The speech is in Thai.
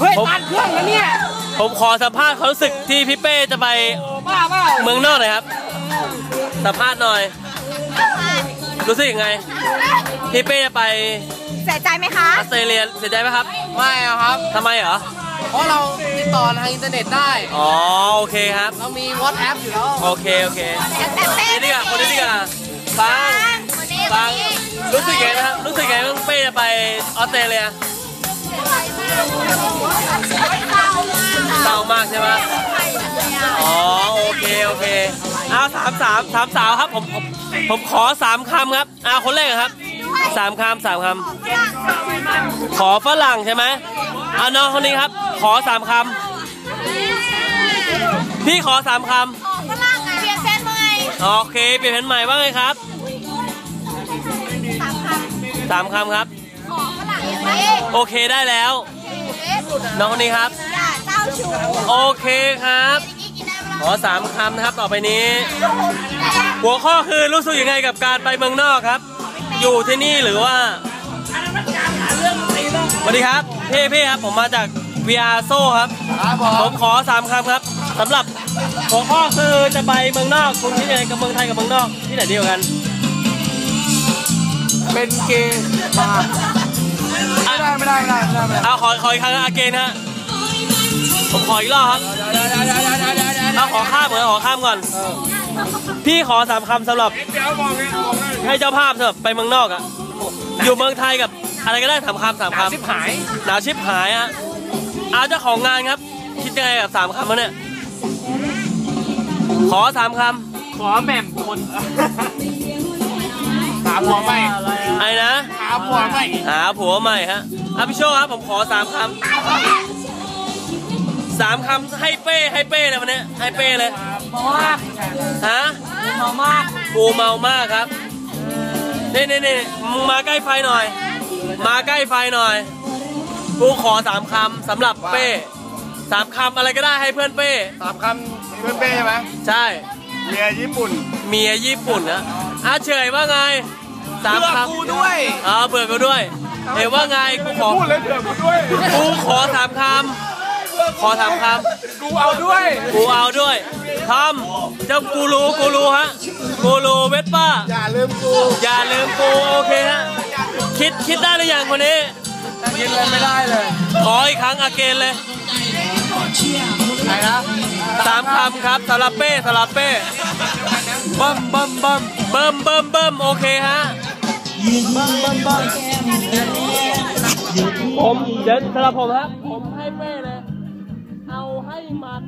เฮ้ยผมตันเครื่องแล้วเนี่ยผมขอสัมภาษณ์ความรู้สึกที่พี่เป้จะไปบ้าเปล่าเมืองนอกหน่อยครับ สัมภาษณ์หน่อย รู้สึกยังไง พี่เป้จะไปเสียใจไหมคะออสเตรเลียเสียใจไหมครับ ไม่อะครับทำไมเหรอ เพราะเราติดต่อทางอินเทอร์เน็ตได้ อ๋อโอเคครับ เรามี WhatsApp อยู่แล้ว โอเคโอเคแต่เป้นี่ดีกว่าคนนี้ดีกว่าฟังวันนี้ฟังรู้สึกไงนะครับรู้สึกไงบ้างเป้จะไปออสเตรเลีย เศร้ามากใช่ไหมอ๋อโอเคโอเคเอาสามสามสามสาวครับผมผมผมขอสามคำครับเอาคนแรกครับสามคำสามคำขอฝรั่งใช่ไหมเอาน้องคนนี้ครับ ขอสามคำพี่ขอสามคำฝรั่งเปลี่ยนเส้นใหม่โอเคเปลี่ยนแผนใหม่ว่าไงครับสามคสามคำครับำขอฝรั่งอย่างนี้โอเคได้แล้ว น้องคนนี้ครับ อย่าเจ้าชู้โอเคครับนี่กินได้ไหมขอสามคำนะครับต่อไปนี้ หัวข้อคือรู้สึกยังไงกับการไปเมืองนอกครับ อยู่ที่นี่หรือว่าสวัสดีครับพี่พี่ครับผมมาจาก VR s o ครับครับผผมมขอสามคำครับสำหรับหัวข้อคือจะไปเมืองนอกคุณคิดยังไงกับเมืองไทยกับเมืองนอกที่ไหนดีกว่ากัน เป็นเกย์มา ไม่ได้ไม่ได้ไม่ได้ไม่ได้ไม่ได้เอาขอขออีกครั้งอาเกนฮะผมขออีกรอบครับเดี๋ยวเดี๋ยวเดี๋ยวเดี๋ยวเดี๋ยวเดี๋ยวเดี๋ยวเอาขอข้ามก่อนขอข้ามก่อน พี่ขอสามคำสำหรับให้เจ้าภาพเถอะไปเมืองนอกอะอยู่เมืองไทยกับอะไรก็ได้สามคำสามหาคำชิบหายหนาวชิบหายอะเอาเจ้าของงานครับ คิดยังไงกับสามคำวะเนี่ยขอสามคขอแหม่มคนหาผัวใหม่ำไอ้นะ หาผัวใหม่หาผัวใหม่ฮะอะพี่โชคครับผมขอสามคำสามคำให้เป้ให้เป้เลยวันเนี้ยให้เป้เลยมากฮะมากกูเมามากครับนี่นี่นี่มึงมาใกล้ไฟหน่อย มาใกล้ไฟหน่อยกูขอสามคำสำหรับเป้สามคำอะไรก็ได้ให้เพื่อนเป้สามคำเพื่อนเป้ใช่ไหมใช่เมียญี่ปุ่น เมียญี่ปุ่นนะอาเฉยว่าไง สามเพื่อคำกูด้วยอ๋อเบื่อกูด้วย เอ๋ว่าไงกูขอพูดเลยเผื่อกูด้วยกูขอสามคำขอสามคกูเอาด้วยำกูเอาด้วยทำเจ้ากูรู้กูรู้ฮะกูรู้เวสป้า อย่าลืมกูอย่าลืมกูโอเคฮะคิดคิดได้หรือยังคนนี้กินเลยไม่ได้เลยขออีกครั้งอาเกนเลยไหนนะสามคำครับสลับเป้สลับเป้ เบิ้มเบิ้มเบิ้มเบิ่มเบิ่มเบิ่มโอเคฮะ เบิ้มเบิ้มเบิ้มผมเดี๋ยวสำหรับผมฮะผมให้เป้เลย เอาให้มัน